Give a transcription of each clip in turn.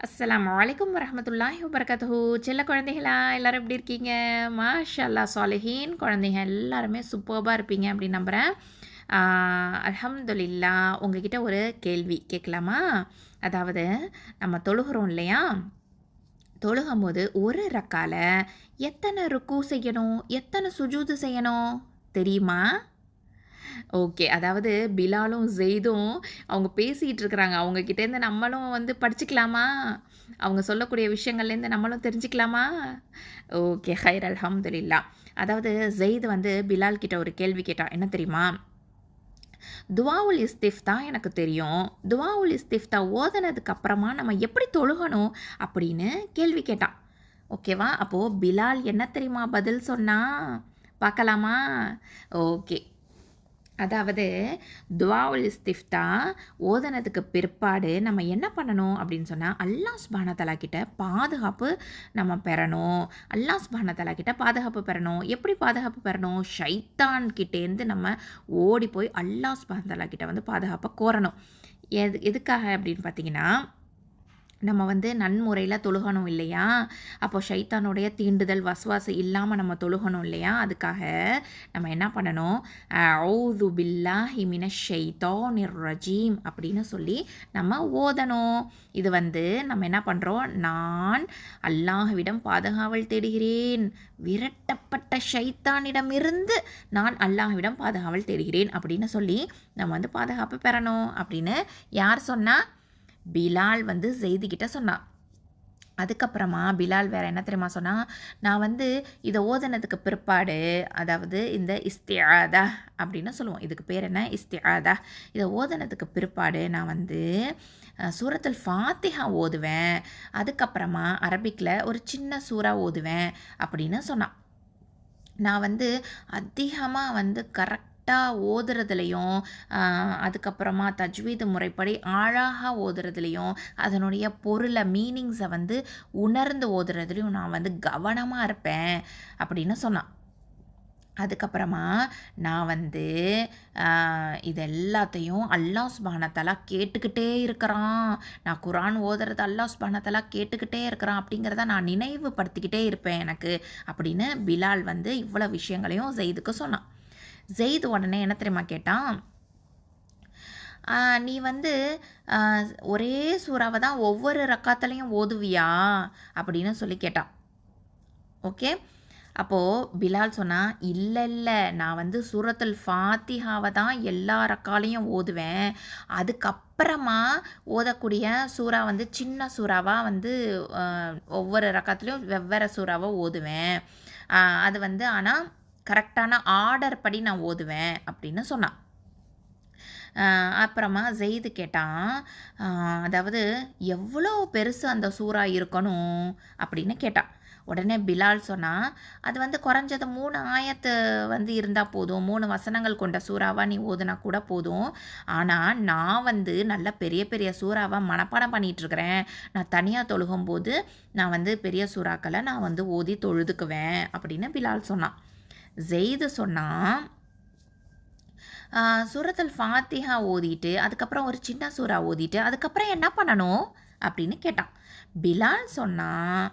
அஸ்லாம் வலைக்கம் வரமத்துல்லாஹி வபரகாத்துஹு. செல்ல குழந்தைகளா எல்லோரும் எப்படி இருக்கீங்க? மாஷா அல்லாஹ் சாலிஹீன். குழந்தைங்க எல்லாருமே சூப்பர்பாக இருப்பீங்க அப்படின்னு நம்புகிறேன் அல்ஹம்துலில்லா உங்ககிட்ட ஒரு கேள்வி கேட்கலாமா? அதாவது நம்ம தொழுகிறோம் இல்லையா? தொழுகும் போது ஒரு ரக்கால எத்தனை ருக்கு செய்யணும்? எத்தனை சுஜூது செய்யணும்? தெரியுமா? ஓகே. அதாவது பிலாலும் ஜெய்தும் அவங்க பேசிகிட்டு இருக்கிறாங்க. அவங்கக்கிட்டேருந்து நம்மளும் வந்து படிச்சுக்கலாமா? அவங்க சொல்லக்கூடிய விஷயங்கள்லேருந்து நம்மளும் தெரிஞ்சுக்கலாமா? ஓகே. ஹைர் அல்ஹம்துல்லா அதாவது ஜெயித் வந்து பிலால் கிட்ட ஒரு கேள்வி கேட்டான் என்ன தெரியுமா? துவாவுல் தான் எனக்கு தெரியும். துவாவுல் இஸ்திஃப்தா ஓதனதுக்கு அப்புறமா நம்ம எப்படி தொழுகணும் அப்படின்னு கேள்வி கேட்டான் ஓகேவா? அப்போது பிலால் என்ன தெரியுமா பதில் சொன்னா? பார்க்கலாமா? ஓகே. அதாவது துவாவுல் இஸ்திஃப்தா ஓதனத்துக்கு பிற்பாடு நம்ம என்ன பண்ணணும் அப்படின்னு சொன்னால் அல்லாஹ் சுபான தலா கிட்ட பாதுகாப்பு நம்ம பெறணும். அல்லாஹ் சுபான தலா கிட்ட பாதுகாப்பு பெறணும். எப்படி பாதுகாப்பு பெறணும்? ஷைத்தான் கிட்டேருந்து நம்ம ஓடி போய் அல்லாஹ் சுபான தலா கிட்ட வந்து பாதுகாப்பை கோரணும். எது எதுக்காக அப்படின்னு பார்த்தீங்கன்னா நம்ம வந்து நன்முறையில் தொழுகணும் இல்லையா? அப்போ ஷைத்தானுடைய தீண்டுதல் வசுவாசம் இல்லாமல் நம்ம தொழுகணும் இல்லையா? அதுக்காக நம்ம என்ன பண்ணணும்? ஔது பில்லா ஹிமின ஷைத்தானிர் நிர்ரஜீம் அப்படின்னு சொல்லி நம்ம ஓதணும். இது வந்து நம்ம என்ன பண்ணுறோம் நான் அல்லாஹ்விடம் பாதுகாவல் தேடுகிறேன். விரட்டப்பட்ட ஷைத்தானிடமிருந்து நான் அல்லாஹ்விடம் பாதுகாவல் தேடுகிறேன் அப்படின்னு சொல்லி நம்ம வந்து பாதுகாப்பு பெறணும் அப்படின்னு யார் சொன்னால் பிலால் வந்து செய்திக்கிட்ட சொன்னான் அதுக்கப்புறமா பிலால் வேறு என்ன தெரியுமா சொன்னால் நான் வந்து இதை ஓதுனதுக்கு பிற்பாடு அதாவது இந்த இஸ்தியாதா அப்படின்னு சொல்லுவோம். இதுக்கு பேர் என்ன? இஸ்தியாதா இதை ஓதுனதுக்கு பிற்பாடு நான் வந்து சூரத்தில் ஃபாத்திஹா ஓதுவேன். அதுக்கப்புறமா அரபிக்கில் ஒரு சின்ன சூறா ஓதுவேன் அப்படின்னு சொன்னான். நான் வந்து அதிகமாக வந்து கரெக்ட் கரெக்டாக ஓதுறதுலையும் அதுக்கப்புறமா தஜ்வீது முறைப்படி அழகாக ஓதுறதுலையும் அதனுடைய பொருளை மீனிங்ஸை வந்து உணர்ந்து ஓதுறதுலையும் நான் வந்து கவனமாக இருப்பேன் அப்படின்னு சொன்னான். அதுக்கப்புறமா நான் வந்து இது எல்லாத்தையும் அல்லாஹ் சுபானத்தலா கேட்டுக்கிட்டே இருக்கிறான். நான் குரான் ஓதுறது அல்லாஹ் சுபானத்தலா கேட்டுக்கிட்டே இருக்கிறான் அப்படிங்கிறத நான் நினைவுபடுத்திக்கிட்டே இருப்பேன் எனக்கு அப்படின்னு பிலால் வந்து இவ்வளோ விஷயங்களையும் செய்துக்கு சொன்னான். ஜெயித் உடனே என்ன தெரியுமா கேட்டான்? நீ வந்து ஒரே சூறாவை தான் ஒவ்வொரு ரக்காத்துலேயும் ஓதுவியா? அப்படின்னு சொல்லி கேட்டான். ஓகே? அப்போது பிலால் சொன்னால் இல்லை இல்லை நான் வந்து சூரத்துல் ஃபாத்திஹாவை தான் எல்லா ரக்காலையும் ஓதுவேன். அதுக்கப்புறமா ஓதக்கூடிய சூறா வந்து சின்ன சூறாவாக வந்து ஒவ்வொரு ரக்காத்துலேயும் வெவ்வேறு சூறாவாக ஓதுவேன். அது வந்து ஆனால் கரெக்டான ஆர்டர் படி நான் ஓதுவேன் அப்படின்னு சொன்னான். அப்புறமா ஜெயிது கேட்டான் அதாவது எவ்வளோ பெருசு அந்த சூறா இருக்கணும் அப்படின்னு கேட்டான். உடனே பிலால் சொன்னால் அது வந்து குறைஞ்சது மூணு ஆயத்து வந்து இருந்தால் போதும் மூணு வசனங்கள் கொண்ட சூறாவாக நீ ஓதுனா கூட போதும். ஆனால் நான் வந்து நல்ல பெரிய பெரிய சூறாவாக மனப்பாடம் பண்ணிகிட்ருக்கிறேன் நான் தனியாக தொழுகும்போது நான் வந்து பெரிய சூறாக்களை நான் வந்து ஓதி தொழுதுக்குவேன் அப்படின்னு பிலால் சொன்னான். ஜெய்து சொன்னால் சூரத்தல் ஃபாத்திஹா ஓதிட்டு அதுக்கப்புறம் ஒரு சின்ன சூறா ஓதிட்டு அதுக்கப்புறம் என்ன பண்ணணும்? அப்படின்னு கேட்டான். பிலால் சொன்னால்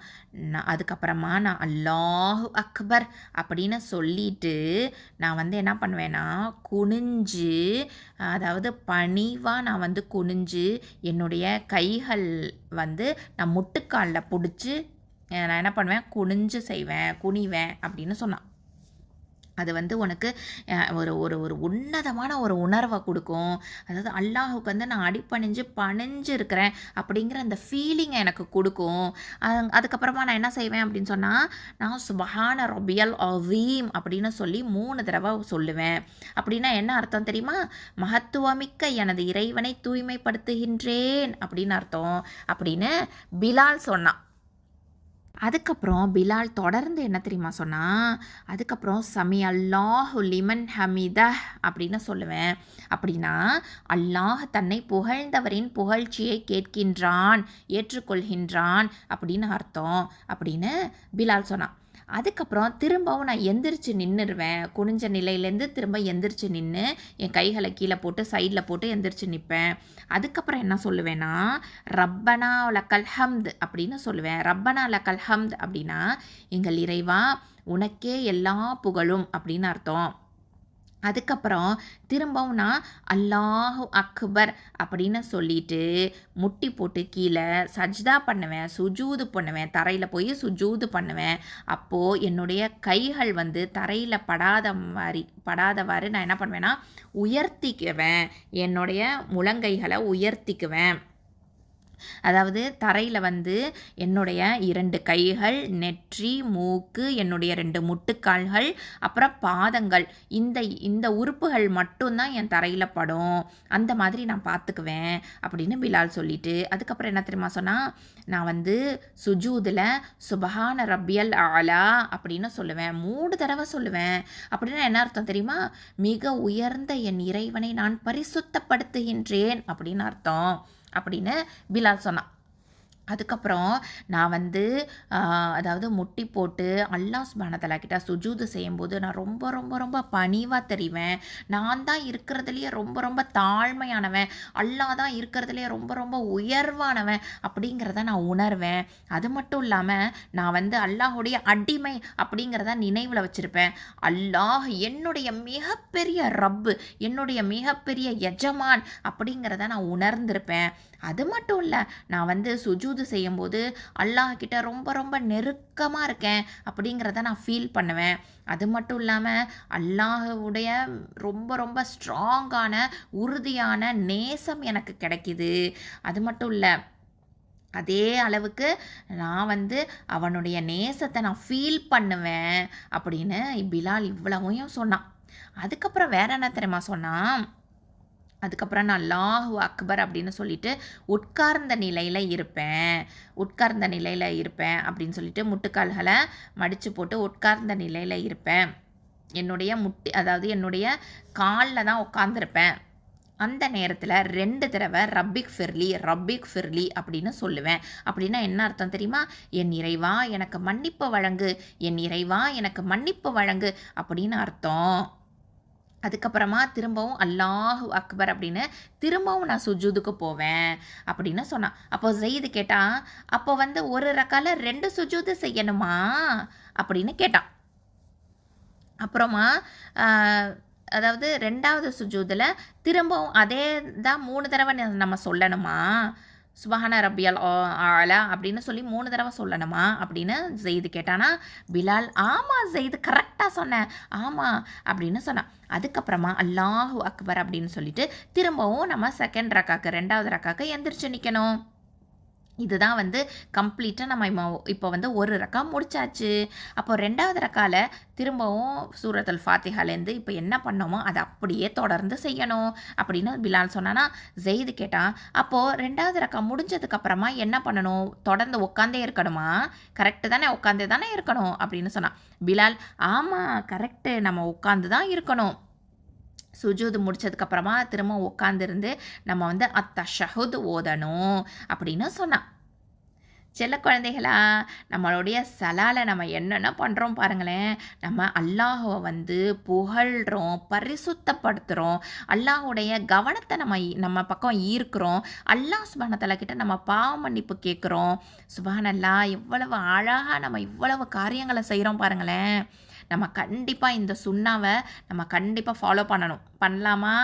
நான் அதுக்கப்புறமா நான் அல்லாஹு அக்பர் அப்படின்னு சொல்லிட்டு நான் வந்து என்ன பண்ணுவேன்னா குனிஞ்சு அதாவது பணிவாக நான் வந்து குனிஞ்சு என்னுடைய கைகள் வந்து நான் முட்டுக்காலில் பிடிச்சி நான் என்ன பண்ணுவேன் குனிஞ்சு செய்வேன் குனிவேன் அப்படின்னு சொன்னான். அது வந்து உனக்கு ஒரு ஒரு ஒரு உன்னதமான ஒரு உணர்வை கொடுக்கும். அதாவது அல்லாஹுக்கு வந்து நான் அடிப்பணிஞ்சு பணிஞ்சு இருக்கிறேன் அப்படிங்கிற அந்த ஃபீலிங்கை எனக்கு கொடுக்கும். அதுக்கப்புறமா நான் என்ன செய்வேன் அப்படின்னு சொன்னால் நான் சுபஹான ரொபியல் அவீம் அப்படின்னு சொல்லி மூணு தடவை சொல்லுவேன். அப்படின்னா என்ன அர்த்தம் தெரியுமா? மகத்துவமிக்க எனது இறைவனை தூய்மைப்படுத்துகின்றேன் அப்படின்னு அர்த்தம். அப்படின்னு பிலால் சொன்னான். அதுக்கப்புறம் பிலால் தொடர்ந்து என்ன தெரியுமா சொன்னால் அதுக்கப்புறம் சமி அல்லாஹ் லிமன் ஹமித அப்படின்னு சொல்லுவேன். அப்படின்னா அல்லாஹ் தன்னை புகழ்ந்தவரின் புகழ்ச்சியை கேட்கின்றான் ஏற்றுக்கொள்கின்றான் அப்படின்னு அர்த்தம் அப்படின்னு பிலால் சொன்னான். அதுக்கப்புறம் திரும்பவும் நான் எந்திரிச்சு நின்றுடுவேன் குனிஞ்ச நிலையிலேருந்து திரும்ப எந்திரிச்சு நின்று என் கைகளை கீழே போட்டு சைடில் போட்டு எந்திரிச்சு நிற்பேன். அதுக்கப்புறம் என்ன சொல்லுவேன்னா ரப்பனா லக்கல் ஹம்த் அப்படின்னு சொல்லுவேன். ரப்பனா லக்கல் ஹம்த் அப்படின்னா எங்கள் இறைவா உனக்கே எல்லா புகழும் அப்படின்னு அர்த்தம். அதுக்கப்புறம் திரும்பவும் நான் அல்லாஹு அக்பர் அப்படின்னு சொல்லிட்டு முட்டி போட்டு கீழே சஜ்தா பண்ணுவேன் சுஜூது பண்ணுவேன் தரையில் போய் சுஜூது பண்ணுவேன். அப்போது என்னுடைய கைகள் வந்து தரையில் படாத மாதிரி படாதவாறு நான் என்ன பண்ணுவேன்னா உயர்த்திக்குவேன். என்னுடைய முழங்கைகளை உயர்த்திக்குவேன். அதாவது தரையில் வந்து என்னுடைய இரண்டு கைகள் நெற்றி மூக்கு என்னுடைய ரெண்டு முட்டுக்கால்கள் அப்புறம் பாதங்கள். இந்த இந்த உறுப்புகள் மட்டும்தான் என் தரையில் படும். அந்த மாதிரி நான் பார்த்துக்குவேன் அப்படின்னு பிலால் சொல்லிட்டு. அதுக்கப்புறம் என்ன தெரியுமா சொன்னால் நான் வந்து சுஜூதில் சுபஹான ரப்பியல் ஆலா அப்படின்னு சொல்லுவேன். மூணு தடவை சொல்லுவேன். அப்படின்னா என்ன அர்த்தம் தெரியுமா? மிக உயர்ந்த என் இறைவனை நான் பரிசுத்தப்படுத்துகின்றேன் அப்படின்னு அர்த்தம். அப்படின்னு பிலால் சொன்னான். அதுக்கப்புறம் நான் வந்து அதாவது முட்டி போட்டு அல்லாஹ் சுபானத்தலா கிட்ட சுஜூது செய்யும்போது நான் ரொம்ப ரொம்ப ரொம்ப பணிவாக தெரிவேன். நான் தான் இருக்கிறதுலையே ரொம்ப ரொம்ப தாழ்மையானவன். அல்லா தான் இருக்கிறதுலையே ரொம்ப ரொம்ப உயர்வானவன் அப்படிங்கிறத நான் உணர்வேன். அது மட்டும் இல்லாமல் நான் வந்து அல்லாஹுடைய அடிமை அப்படிங்கிறத நினைவில் வச்சுருப்பேன். அல்லாஹ் என்னுடைய மிகப்பெரிய ரப்பு என்னுடைய மிகப்பெரிய எஜமான் அப்படிங்கிறத நான் உணர்ந்திருப்பேன். அது மட்டும் இல்லை நான் வந்து சுஜூது செய்யும்போது அல்லாஹ்கிட்ட ரொம்ப ரொம்ப நெருக்கமாக இருக்கேன் அப்படிங்கிறத நான் ஃபீல் பண்ணுவேன். அது மட்டும் இல்லாமல் அல்லாஹுடைய ரொம்ப ரொம்ப ஸ்ட்ராங்கான உறுதியான நேசம் எனக்கு கிடைக்கிது. அது மட்டும் இல்லை அதே அளவுக்கு நான் வந்து அவனுடைய நேசத்தை நான் ஃபீல் பண்ணுவேன் அப்படின்னு பிலால் இவ்வளவையும் சொன்னான். அதுக்கப்புறம் வேற என்ன தெரியுமா சொன்னான்? அதுக்கப்புறம் நான் லாஹு அக்பர் அப்படின்னு சொல்லிட்டு உட்கார்ந்த நிலையில் இருப்பேன். உட்கார்ந்த நிலையில் இருப்பேன் அப்படின்னு சொல்லிட்டு முட்டுக்கால்களை மடித்து போட்டு உட்கார்ந்த நிலையில் இருப்பேன். என்னுடைய முட்டி அதாவது என்னுடைய காலில் தான் உட்காந்துருப்பேன் அந்த நேரத்தில் ரெண்டு தடவை ரப்பிக் ஃபிர்லி ரப்பிக் ஃபிர்லி அப்படின்னு சொல்லுவேன். அப்படின்னா என்ன அர்த்தம் தெரியுமா? என் இறைவா எனக்கு மன்னிப்பு வழங்கு என் இறைவா எனக்கு மன்னிப்பு வழங்கு அப்படின்னு அர்த்தம். அதுக்கப்புறமா திரும்பவும் அல்லாஹு அக்பர் அப்படின்னு திரும்பவும் நான் சுஜூதுக்கு போவேன் அப்படின்னு சொன்னான். அப்போ ஜெயிது கேட்டான் அப்போ வந்து ஒரு ரக்கால ரெண்டு சுஜூது செய்யணுமா? அப்படின்னு கேட்டான். அப்புறமா அதாவது ரெண்டாவது சுஜூதில் திரும்பவும் அதே தான் மூணு தடவை நம்ம சொல்லணுமா? சுபஹான ரபியல் ஆலா அப்படின்னு சொல்லி மூணு தடவை சொல்லணுமா அப்படின்னு ஜெயிது கேட்டானா பிலால் ஆமாம் ஜெயிது கரெக்டாக சொன்னேன் ஆமாம் அப்படின்னு சொன்னான் அதுக்கப்புறமா அல்லாஹூ அக்பர் அப்படின்னு சொல்லிட்டு திரும்பவும் நம்ம செகண்ட் ரக்காக்கு ரெண்டாவது ரக்காக்கு எந்திரிச்சு நிற்கணும் இதுதான் வந்து கம்ப்ளீட்டாக நம்ம இப்போ இப்போ வந்து ஒரு ரக்கா முடிச்சாச்சு. அப்போ ரெண்டாவது ரக்கால திரும்பவும் சூரத்தல் ஃபாத்திஹாலேருந்து இப்போ என்ன பண்ணோமோ அதை அப்படியே தொடர்ந்து செய்யணும் அப்படின்னு பிலால் சொன்னான்னா ஜெயிது கேட்டான். அப்போது ரெண்டாவது ரக்கா முடிஞ்சதுக்கப்புறமா என்ன பண்ணணும்? தொடர்ந்து உட்காந்தே இருக்கணுமா? கரெக்டு தானே உட்காந்தே தானே இருக்கணும் அப்படின்னு சொன்னான். பிலால் ஆமாம் கரெக்டு நம்ம உட்காந்து தான் இருக்கணும். சுஜூது முடிச்சதுக்கப்புறமா திரும்ப உட்காந்துருந்து நம்ம வந்து அத்தஷஹுத் ஓதணும் அப்படின்னு சொன்னான். செல்ல குழந்தைகளா நம்மளுடைய சலால நம்ம என்னென்ன பண்ணுறோம் பாருங்களேன். நம்ம அல்லாஹுவை வந்து புகழ்கிறோம் பரிசுத்தப்படுத்துகிறோம் அல்லாஹுடைய கவனத்தை நம்ம நம்ம பக்கம் ஈர்க்கிறோம் அல்லாஹ் சுபானத்தலை கிட்ட நம்ம பாவ மன்னிப்பு கேட்குறோம். சுபானல்லா இவ்வளவு அழகாக நம்ம இவ்வளவு காரியங்களை செய்கிறோம் பாருங்களேன். நம்ம கண்டிப்பாக இந்த சுண்ணாவை நம்ம கண்டிப்பாக ஃபாலோ பண்ணணும். பண்ணலாமா?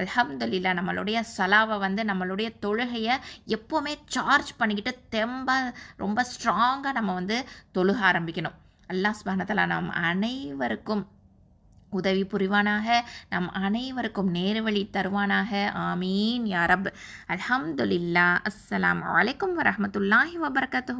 அல்ஹம்துலில்லா நம்மளுடைய சலாவை வந்து நம்மளுடைய தொழுகையை எப்போவுமே சார்ஜ் பண்ணிக்கிட்டு தெம்ப ரொம்ப ஸ்ட்ராங்காக நம்ம வந்து தொழுக ஆரம்பிக்கணும். அல்லாஹ் ஸ்பானத்தில் நம் அனைவருக்கும் உதவி புரிவானாக நம் அனைவருக்கும் நேர்வழி தருவானாக. ஆமீன் யாரப் அல்ஹம்துலில்லா அஸ்ஸலாம் வலைக்கம் வரமத்துல்லாஹி வபர்கத்து